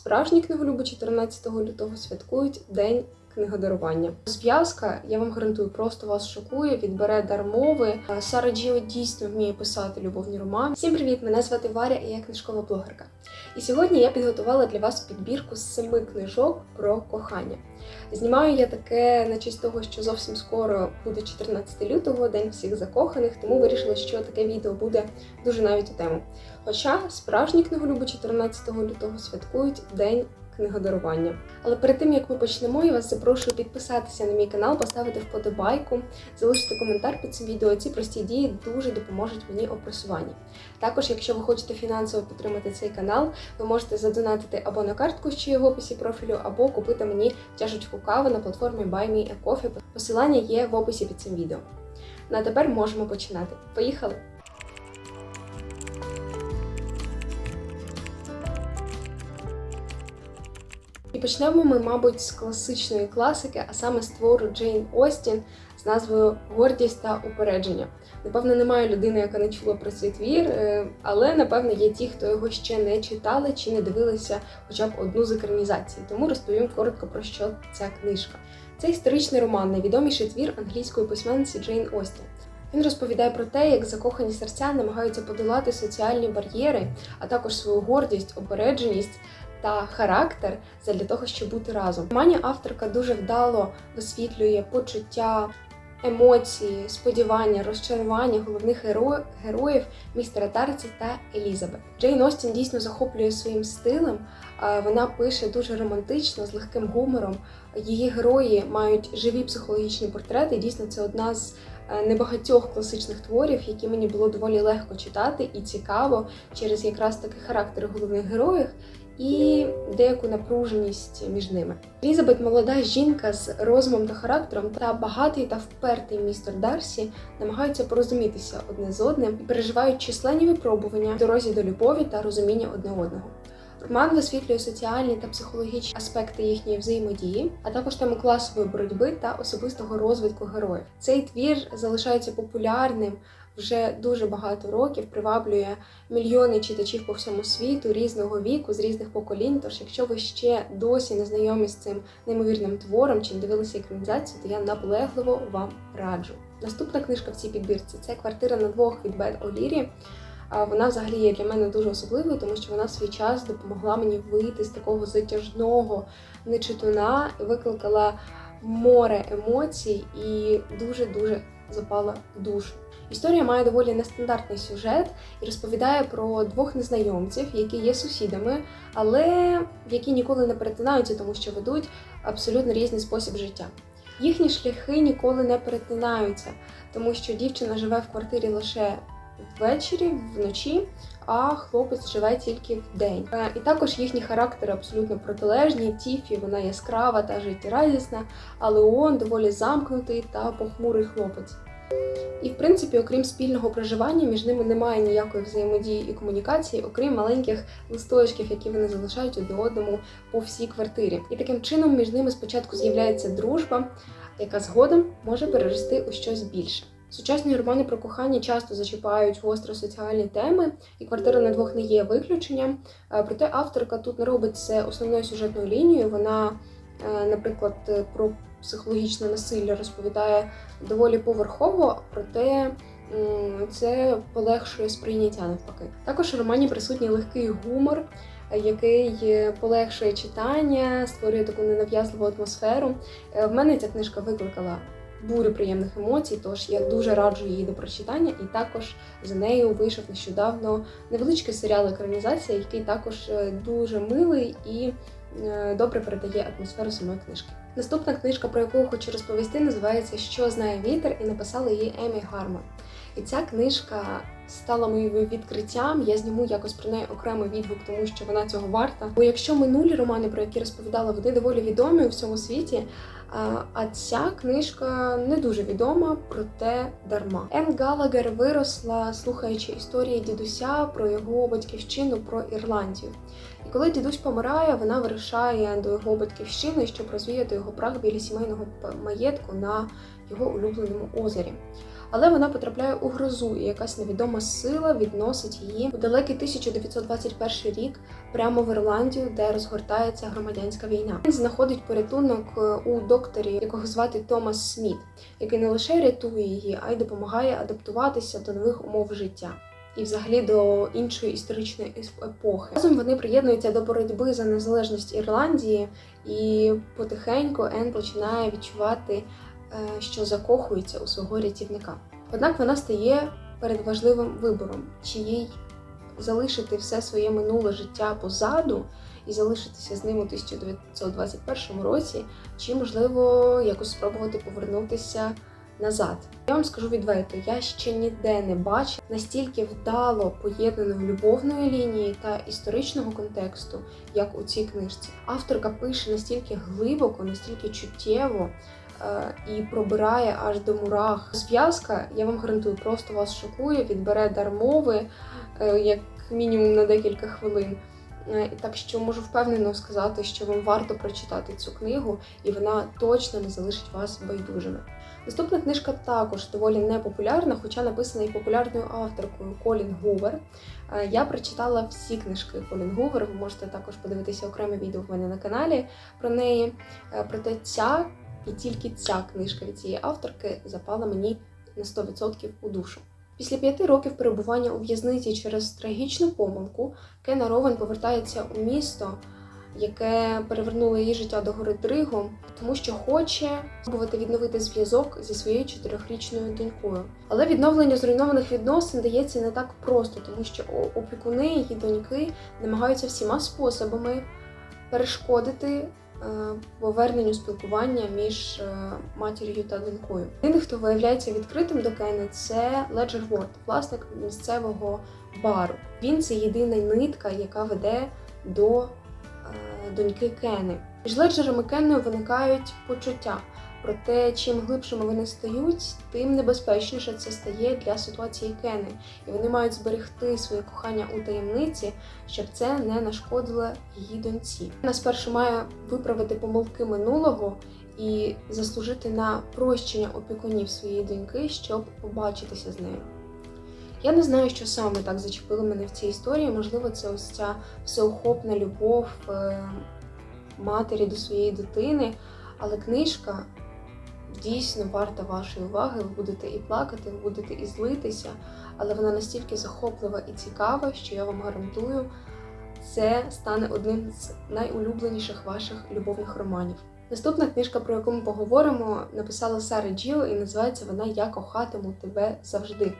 справжні книголюби 14 лютого святкують День книгодарування. Зв'язка, я вам гарантую, просто вас шокує, відбере дар мови. Е, Сара Джіо дійсно вміє писати любовні романи. Всім привіт! Мене звати Варя і я книжкова блогерка. І сьогодні я підготувала для вас підбірку з семи книжок про кохання. Знімаю я таке на честь того, що зовсім скоро буде 14 лютого, день всіх закоханих, тому вирішила, що таке відео буде дуже навіть у тему. Хоча справжні книголюби 14 лютого святкують День книгодарування. Але перед тим як ми почнемо, я вас запрошую підписатися на мій канал, поставити вподобайку, залишити коментар під цим відео. Ці прості дії дуже допоможуть мені у просуванні. Також, якщо ви хочете фінансово підтримати цей канал, ви можете задонатити або на картку, що є в описі профілю, або купити мені чашечку кави на платформі Buy Me a Coffee. Посилання є в описі під цим відео. Ну а тепер можемо починати. Поїхали! Почнемо ми, мабуть, з класичної класики, а саме з твору Джейн Остін з назвою Гордість та упередження. Напевно, немає людини, яка не чула про цей твір, е, але напевно є ті, хто його ще не читали чи не дивилися хоча б одну з екранізацій. Тому розповім коротко про що ця книжка. Це історичний роман, найвідоміший твір англійської письменниці Джейн Остін. Він розповідає про те, як закохані серця намагаються подолати соціальні бар'єри, а також свою гордість, опередженість та характер для того, щоб бути разом. В романі авторка дуже вдало висвітлює почуття, емоції, сподівання, розчарування головних геро- героїв містера Тарці та Елізабет. Джейн Остін дійсно захоплює своїм стилем. Вона пише дуже романтично, з легким гумором. Її герої мають живі психологічні портрети. Дійсно, це одна з небагатьох класичних творів, які мені було доволі легко читати і цікаво через якраз таки характери головних героїв і деяку напруженість між ними. Елізабет молода жінка з розумом та характером, та багатий та впертий містер Дарсі намагаються порозумітися одне з одним і переживають численні випробування в дорозі до любові та розуміння одне одного. Роман висвітлює соціальні та психологічні аспекти їхньої взаємодії, а також тему класової боротьби та особистого розвитку героїв. Цей твір залишається популярним вже дуже багато років, приваблює мільйони читачів по всьому світу різного віку, з різних поколінь. Тож, якщо ви ще досі не знайомі з цим неймовірним твором чи не дивилися екранізацію, то я наполегливо вам раджу. Наступна книжка в цій підбірці це квартира на двох від Бет Олірі. Вона взагалі є для мене дуже особливою, тому що вона в свій час допомогла мені вийти з такого затяжного нечитуна викликала море емоцій і дуже-дуже запала душу. Історія має доволі нестандартний сюжет і розповідає про двох незнайомців, які є сусідами, але які ніколи не перетинаються, тому що ведуть абсолютно різний спосіб життя. Їхні шляхи ніколи не перетинаються, тому що дівчина живе в квартирі лише ввечері, вночі, а хлопець живе тільки в день. Е, І також їхні характери абсолютно протилежні. Тіфі вона яскрава та життєрадісна, а Леон доволі замкнутий та похмурий хлопець. І в принципі, окрім спільного проживання, між ними немає ніякої взаємодії і комунікації, окрім маленьких листочків, які вони залишають одне одному по всій квартирі. І таким чином між ними спочатку з'являється дружба, яка згодом може перерости у щось більше. Сучасні романи про кохання часто зачіпають гостро соціальні теми, і квартира на двох не є виключенням. Е, Проте авторка тут не робить це основною сюжетною лінією. Вона, е, наприклад, е, про психологічне насилля розповідає доволі поверхово, проте це полегшує сприйняття навпаки. Також у романі присутній легкий гумор, який полегшує читання, створює таку ненав'язливу атмосферу. В мене ця книжка викликала бурю приємних емоцій, тож я дуже раджу її до прочитання, і також за нею вийшов нещодавно невеличкий серіал екранізація, який також е, дуже милий і е, добре передає атмосферу самої книжки. Наступна книжка, про яку хочу розповісти, називається Що знає вітер, і написала її Емі Гарман. І ця книжка стала моїм відкриттям. Я зніму якось про неї окремий відгук, тому що вона цього варта. Бо якщо минулі романи, про які розповідала, вони доволі відомі у всьому світі. А, ця книжка не дуже відома, проте дарма. Ен Галагер виросла, слухаючи історії дідуся про його батьківщину, про Ірландію. І коли дідусь помирає, вона вирушає до його батьківщини, щоб розвіяти його прах біля сімейного маєтку на його улюбленому озері. Але вона потрапляє у грозу, і якась невідома сила відносить її у далекий 1921 рік прямо в Ірландію, де розгортається громадянська війна. Він знаходить порятунок е, у докторі, якого звати Томас Сміт, який не лише рятує її, а й допомагає адаптуватися до нових умов життя. І, взагалі, до іншої історичної епохи. Разом вони приєднуються до боротьби за незалежність Ірландії, і потихеньку Ен починає відчувати, що закохується у свого рятівника. Однак вона стає перед важливим вибором, чи їй залишити все своє минуле життя позаду і залишитися з ним у 1921 році, чи можливо якось спробувати повернутися назад. Я вам скажу відверто, я ще ніде не бачила настільки вдало поєднаної любовної лінії та історичного контексту, як у цій книжці. Авторка пише настільки глибоко, настільки чуттєво. Е, І пробирає аж до мурах. Зв'язка, я вам гарантую, просто вас шокує, відбере дар мови, е, як мінімум на декілька хвилин. Е, Так що можу впевнено сказати, що вам варто прочитати цю книгу, і вона точно не залишить вас байдужими. Наступна книжка також доволі непопулярна, хоча написана і популярною авторкою Колін Гувер. Я прочитала всі книжки Колін Гувер. Ви можете також подивитися окреме відео в мене на каналі про неї. Проте ця і тільки ця книжка від цієї авторки запала мені на 100% у душу. Після п'яти років перебування у в'язниці через трагічну помилку Кена Ровен повертається у місто, яке перевернуло її життя до гори Дригу, тому що хоче спробувати відновити зв'язок зі своєю чотирьохрічною донькою. Але відновлення зруйнованих відносин дається не так просто, тому що опікуни її доньки намагаються всіма способами перешкодити поверненню спілкування між е, матір'ю та донькою. Єдиний, хто виявляється відкритим до Кени, це Леджер Ворд, власник місцевого бару. Він це єдина нитка, яка веде до е, доньки Кени. Між Леджером і Кенною виникають почуття. Проте, чим глибшими вони стають, тим небезпечніше це стає для ситуації Кени, і вони мають зберегти своє кохання у таємниці, щоб це не нашкодило її доньці. Вона спершу має виправити помилки минулого і заслужити на прощення опікунів своєї доньки, щоб побачитися з нею. Я не знаю, що саме так зачепило мене в цій історії. Можливо, це ось ця всеохопна любов е, матері до своєї дитини, але книжка дійсно варта вашої уваги. Ви будете і плакати, ви будете і злитися, але вона настільки захоплива і цікава, що я вам гарантую, це стане одним з найулюбленіших ваших любовних романів. Наступна книжка, про яку ми поговоримо, написала Сара Джіо, і називається вона Я кохатиму тебе завжди.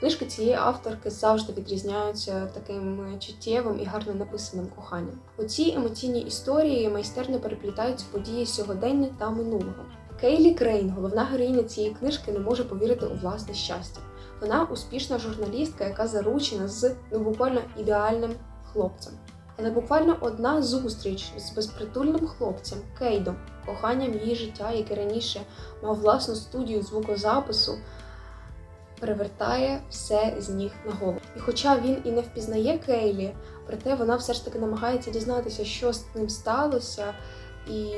Книжки цієї авторки завжди відрізняються таким чуттєвим і гарно написаним коханням. У цій емоційній історії майстерно переплітаються події сьогодення та минулого. Кейлі Крейн, головна героїня цієї книжки, не може повірити у власне щастя. Вона успішна журналістка, яка заручена з ну буквально ідеальним хлопцем. Але буквально одна зустріч з безпритульним хлопцем Кейдом, коханням її життя, який раніше мав власну студію звукозапису, перевертає все з ніг на голову. І хоча він і не впізнає Кейлі, проте вона все ж таки намагається дізнатися, що з ним сталося, і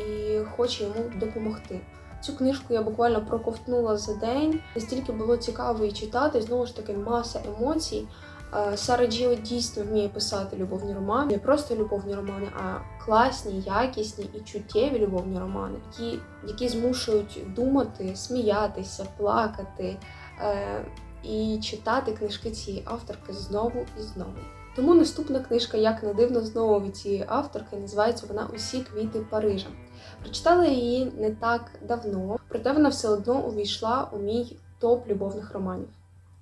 хоче йому допомогти. Цю книжку я буквально проковтнула за день. Настільки було цікаво її читати, знову ж таки, маса емоцій. Е, Сара Джіо дійсно вміє писати любовні романи, не просто любовні романи, а класні, якісні і чуттєві любовні романи, які, які змушують думати, сміятися, плакати е, і читати книжки цієї авторки знову і знову. Тому наступна книжка, як не дивно, знову від цієї авторки, називається вона Усі квіти Парижа. Прочитала її не так давно, проте вона все одно увійшла у мій топ любовних романів.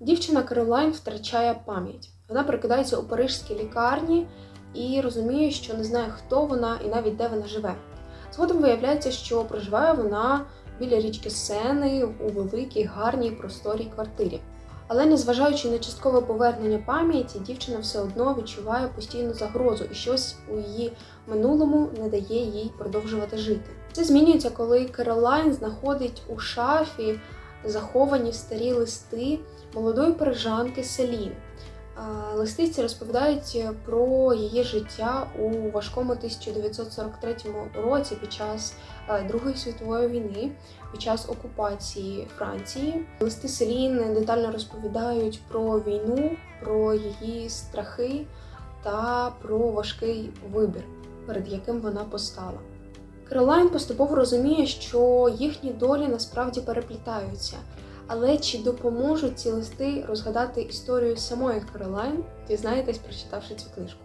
Дівчина Каролайн втрачає пам'ять. Вона прокидається у парижській лікарні і розуміє, що не знає, хто вона і навіть де вона живе. Згодом виявляється, що проживає вона біля річки Сени у великій, гарній, просторій квартирі. Але незважаючи на часткове повернення пам'яті, дівчина все одно відчуває постійну загрозу, і щось у її минулому не дає їй продовжувати жити. Це змінюється, коли Керолайн знаходить у шафі заховані старі листи молодої парижанки Селін. Листиці розповідають про її життя у важкому 1943 році під час е, Другої світової війни, під час окупації Франції. Листи Селін детально розповідають про війну, про її страхи та про важкий вибір, перед яким вона постала. Керолайн поступово розуміє, що їхні долі насправді переплітаються. Але чи допоможуть ці листи розгадати історію самої Керолайн, дізнаєтесь, прочитавши цю книжку.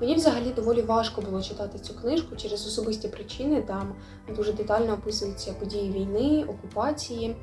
Мені взагалі доволі важко було читати цю книжку через особисті причини. Там дуже детально описуються події війни, окупації.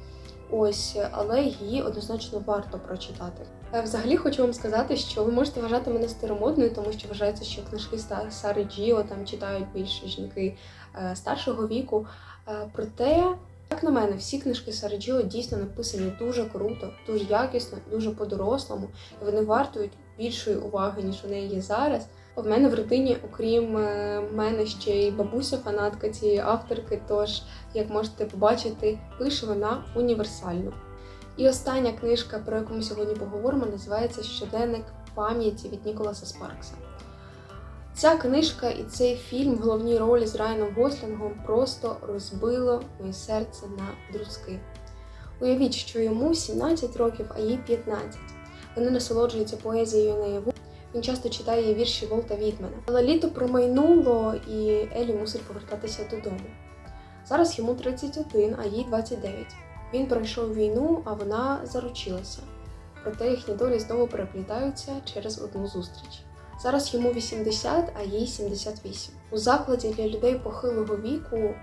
Ось, але її однозначно варто прочитати. Е, Взагалі хочу вам сказати, що ви можете вважати мене старомодною, тому що вважається, що книжки Сари Джіо там читають більше жінки е, старшого віку. Е, Проте як на мене, всі книжки Сараджіо дійсно написані дуже круто, дуже якісно, дуже по-дорослому, і вони вартують більшої уваги, ніж у неї є зараз. В мене в родині, окрім е, мене, ще й бабуся фанатка цієї авторки, тож, як можете побачити, пише вона універсально. І остання книжка, про яку ми сьогодні поговоримо, називається Щоденник пам'яті від Ніколаса Спаркса. Ця книжка і цей фільм в головній ролі з Райаном Гослінгом просто розбило моє серце на друзки. Уявіть, що йому 17 років, а їй 15. Вони насолоджуються поезією наяву. Він часто читає її вірші Волта Вітмена. Але літо промайнуло, і Елі мусить повертатися додому. Зараз йому 31, а їй 29. Він пройшов війну, а вона заручилася. Проте їхні долі знову переплітаються через одну зустріч. Зараз йому 80, а їй 78. У закладі для людей похилого віку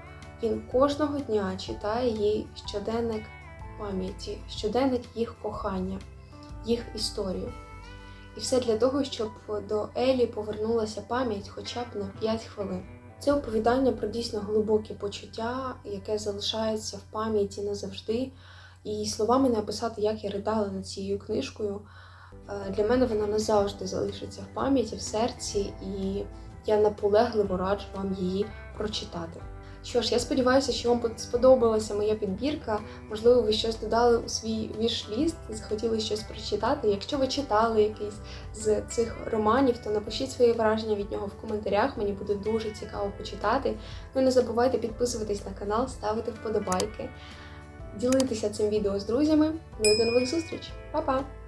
він кожного дня читає їй щоденник пам'яті, щоденник їх кохання, їх історію. І все для того, щоб до Елі повернулася пам'ять хоча б на 5 хвилин. Це оповідання про дійсно глибокі почуття, яке залишається в пам'яті назавжди. І словами не описати, як я ридала над цією книжкою. Е, Для мене вона назавжди залишиться в пам'яті, в серці, і я наполегливо раджу вам її прочитати. Що ж, я сподіваюся, що вам сподобалася моя підбірка. Можливо, ви щось додали у свій вірш-ліст, захотіли щось прочитати. Якщо ви читали якийсь з цих романів, то напишіть свої враження від нього в коментарях. Мені буде дуже цікаво почитати. Ну не забувайте підписуватись на канал, ставити вподобайки, ділитися цим відео з друзями. Ну і до нових зустріч! Па-па!